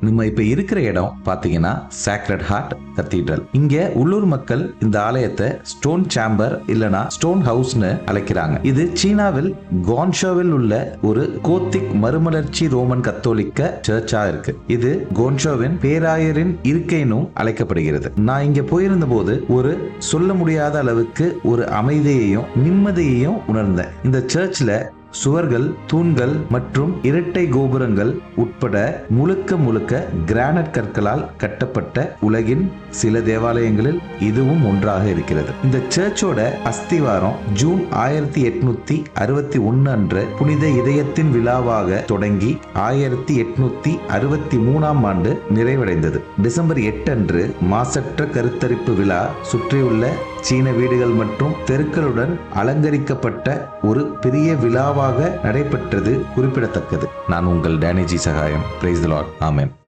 நம்ம இப்ப இருக்கிற இடம் பாத்தீங்கன்னா சாக்ரட் ஹார்ட் கத்தீட்ரல் இங்க உள்ளூர் மக்கள் இந்த ஆலயத்தை ஸ்டோன் சாம்பர் இல்லனா ஸ்டோன் ஹவுஸ்னு அழைக்கிறாங்க. இது சீனாவில் கோன்ஷோவில் உள்ள ஒரு கோத்திக் மறுமலர்ச்சி ரோமன் கத்தோலிக்க சர்ச்சா இருக்கு. இது கோன்ஷோவின் பேராயரின் இருக்கைனும் அழைக்கப்படுகிறது. நான் இங்க போயிருந்த போது ஒரு சொல்ல முடியாத அளவுக்கு ஒரு அமைதியையும் நிம்மதியையும் உணர்ந்தேன். இந்த சர்ச்ல சுவர்கள் தூண்கள் மற்றும் இரட்டை கோபுரங்கள் உட்பட முழுக்க முழுக்க கிரானைட் கற்களால் கட்டப்பட்ட உலகின் சில தேவாலயங்களில் இதுவும் ஒன்றாக இருக்கிறது. இந்த சர்ச்சோட அஸ்திவாரம் ஜூன் ஆயிரத்தி எட்நூத்தி அறுபத்தி ஒன்னு அன்று புனித இதயத்தின் விழாவாக தொடங்கி ஆயிரத்தி எட்நூத்தி அறுபத்தி மூணாம் ஆண்டு நிறைவடைந்தது. டிசம்பர் எட்டு அன்று மாசற்ற கருத்தரிப்பு விழா சுற்றியுள்ள சீன வீடுகள் மற்றும் தெருக்களுடன் அலங்கரிக்கப்பட்ட ஒரு பெரிய விழாவாக நடைபெற்றது குறிப்பிடத்தக்கது. நான் உங்கள் டேனேஜி சகாயம். பிரைஸ் லார்ட் ஆமேன்